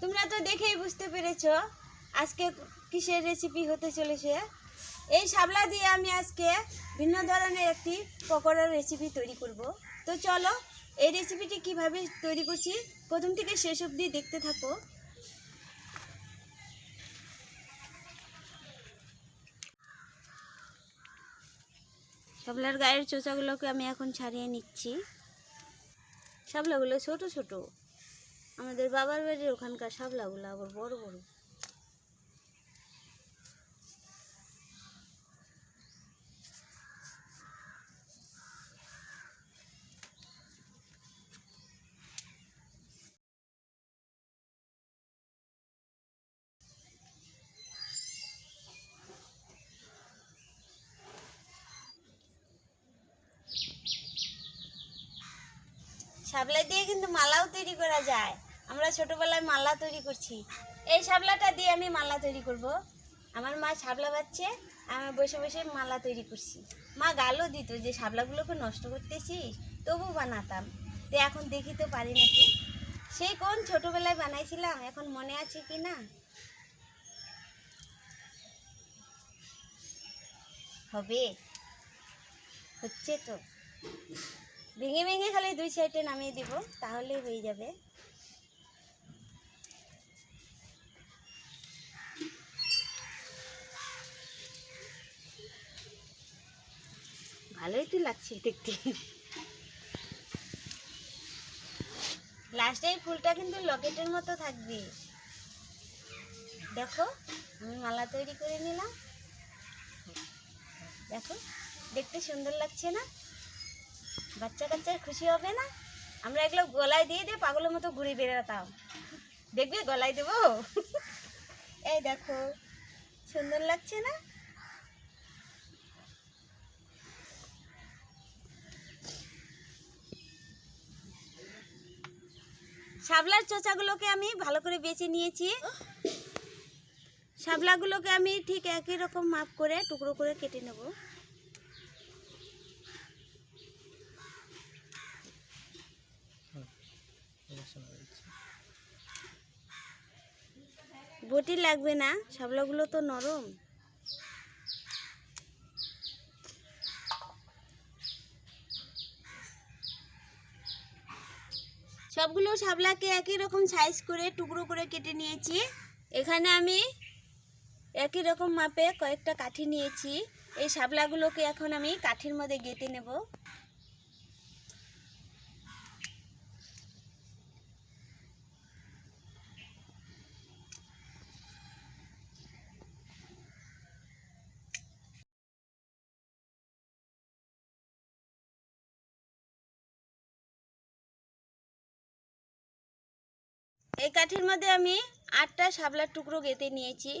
তোমরা তো দেখেই বুঝতে পেরেছ আজকে কিসের রেসিপি হতে চলেছে। এই শাবলা দিয়ে আমি আজকে ভিন্ন ধরনের একটি পকোড়ার রেসিপি তৈরি করব। তো চলো, এই রেসিপিটি কীভাবে তৈরি করছি, প্রথম থেকে শেষ অবধি দেখতে থাকো। শাবলার গায়ের চোচাগুলোকে আমি এখন ছাড়িয়ে নিচ্ছি। শাবলাগুলো ছোট ছোট। আমাদের বাবার বাড়ির ওখানকার শাবলাগুলো আবার বড় বড়। শাবলা দিয়ে কিন্তু মালাও তৈরি করা যায়। আমরা ছোটবেলায় মালা তৈরি করছি। এই শাবলাটা দিয়ে আমি মালা তৈরি করব। আমার মা শাবলা বাচ্ছে আমি বসে বসে মালা তৈরি করছি। মা গালও দিত যে শাবলাগুলোকে নষ্ট করতেছিস তবু বানাতাম। তো এখন দেখি তো পারি নাকি। সেই কোন ছোটবেলায় বানাইছিলাম, এখন মনে আছে কি না? হবে। হচ্ছে তো। ভেঙে ভেঙে খালি দুই সাইডে নামিয়ে দিব তাহলে হয়ে যাবে। ভালোই তো লাগছে দেখতে। লাস্টে এই ফুলটা কিন্তু লকেটের মতো থাকবে। দেখো, আমি মালা তৈরি করে নিলাম। দেখো, দেখতে সুন্দর লাগছে না? বাচ্চা কাচ্চার খুশি হবে না? আমরা এগুলো গলায় দিয়ে দিয়ে পাগলের মতো ঘুরে বেড়াতাম। দেখবে গলায় দেবো? এই দেখো, সুন্দর লাগছে না? শাবলার চোচাগুলোকে আমি ভালো করে বেছে নিয়েছি। শাবলাগুলোকে আমি ঠিক একই রকম মাপ করে, টুকরো করে কেটে নেব। বটি লাগবে না, শাবলাগুলো তো নরম। সবগুলো শাবলাকে একই রকম সাইজ করে, টুকরো করে কেটে নিয়েছি। এখানে আমি একই রকম মাপে কয়েকটা কাঠি নিয়েছি। এই শাবলাগুলোকে এখন আমি কাঠির মধ্যে গেঁথে নেব। এই কাঠির মধ্যে আমি আটটা শাবলার টুকরো গেঁথে নিয়েছি।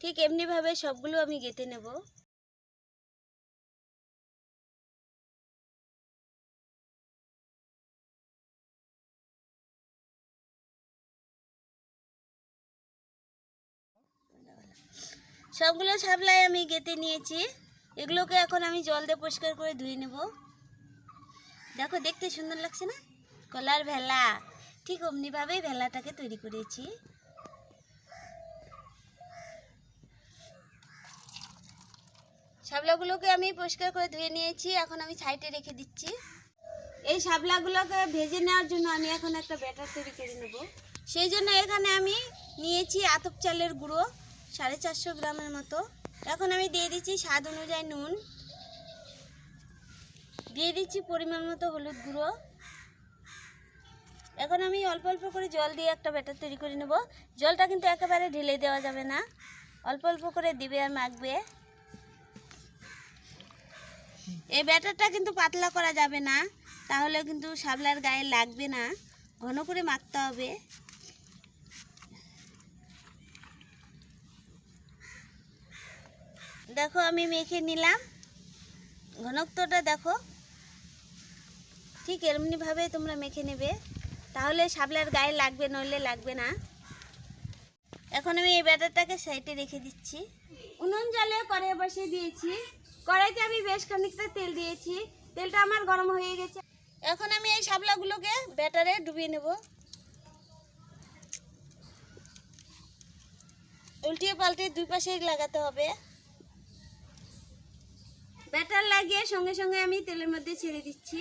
ঠিক এমনিভাবে সবগুলো আমি গেঁথে নেব। সবগুলো শাবলাই আমি গেঁথে নিয়েছি। এগুলোকে এখন আমি জল দিয়ে পরিষ্কার করে ধুয়ে নেব। দেখো, দেখতে সুন্দর লাগছে না? কলার ভেলা। ঠিক অমনিভাবেই ভেলাটাকে তৈরি করেছি। শাবলাগুলোকে আমি পরিষ্কার করে ধুয়ে নিয়েছি, এখন আমি সাইডে রেখে দিচ্ছি। এই শাবলাগুলোকে ভেজে নেওয়ার জন্য আমি এখন একটা ব্যাটার তৈরি করে নেব। সেই জন্য এখানে আমি নিয়েছি আতপ চালের গুঁড়ো, সাড়ে চারশো গ্রামের মতো। এখন আমি দিয়ে দিচ্ছি স্বাদ অনুযায়ী নুন। দিয়ে দিচ্ছি পরিমাণ মতো হলুদ গুঁড়ো। এখন আমি অল্প অল্প করে জল দিয়ে একটা ব্যাটার তৈরি করে নেব। জলটা কিন্তু একেবারে ঢেলে দেওয়া যাবে না। অল্প অল্প করে দিবে আর মাখবে। এই ব্যাটারটা কিন্তু পাতলা করা যাবে না তাহলে কিন্তু শাবলার গায়ে লাগবে না। ঘন করে মাখতে হবে। দেখো আমি মেখে নিলাম। ঘনত্বটা দেখো। ঠিক এমনিভাবেই তোমরা মেখে নেবে। তাহলে শাবলার গায়ে লাগবে নইলে লাগবে না। এখন আমি এই ব্যাটারটাকে সাইডে রেখে দিচ্ছি। উনুন জলে কড়াই বসিয়ে দিয়েছি। কড়াইতে আমি বেশ খানিকটা তেল দিয়েছি। তেলটা আমার গরম হয়ে গেছে। এখন আমি এই শাবলাগুলোকে ব্যাটারে ডুবিয়ে নেব। উল্টিয়ে পাল্টে দুই পাশেই লাগাতে হবে। ব্যাটার লাগিয়ে সঙ্গে সঙ্গে আমি তেলের মধ্যে ছেড়ে দিচ্ছি।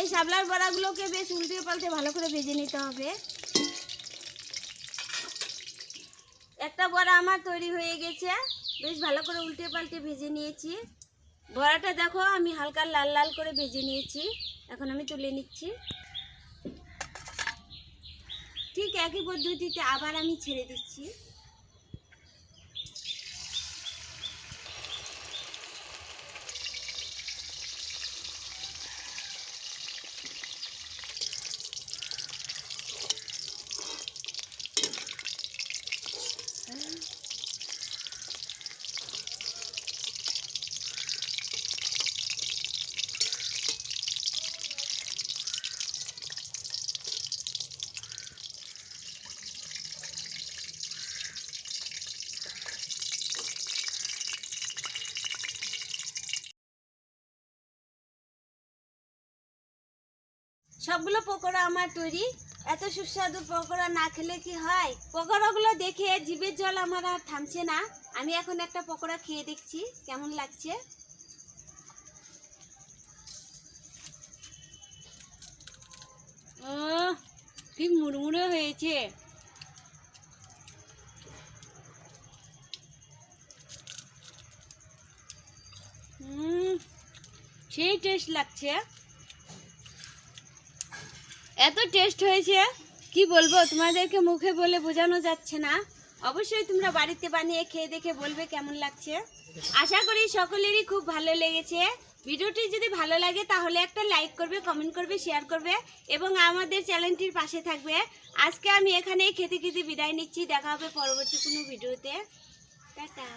এই শাপলার বড়াগুলোকে বেশ উল্টে পাল্টে ভালো করে ভেজে নিতে হবে। একটা বড়া আমার তৈরি হয়ে গেছে, বেশ ভালো করে উল্টে পাল্টে ভেজে নিয়েছি। বড়াটা দেখো, আমি হালকা লাল লাল করে ভেজে নিয়েছি। এখন আমি তুলে নিচ্ছি। ঠিক একই পদ্ধতিতে আবার আমি ছেড়ে দিচ্ছি। সবগুলো পকোড়া আমার তৈরি। এত সুস্বাদু পকোড়া না খেলে কি হয়? পকোড়াগুলো দেখে জিভের জল আমার আর থামছে না। আমি এখন একটা পকোড়া খেয়ে দেখছি কেমন লাগছে? আহ, কি মুড়মুড়ে হয়েছে। সেই টেস্ট লাগছে। এত টেস্ট হয়েছে, কি বলব? তোমাদেরকে মুখে বলে বোঝানো যাচ্ছে না। অবশ্যই তোমরা বাড়িতে বানিয়ে খেয়ে দেখে বলবে কেমন লাগছে। আশা করি সকলেরই খুব ভালো লেগেছে। ভিডিওটি যদি ভালো লাগে, তাহলে একটা লাইক করবে কমেন্ট করবে শেয়ার করবে এবং আমাদের চ্যানেলটির পাশে থাকবে। আজকে আমি এখানেই খেতে খেতে বিদায় নিচ্ছি। দেখা হবে পরবর্তী কোনো ভিডিওতে। টাটা।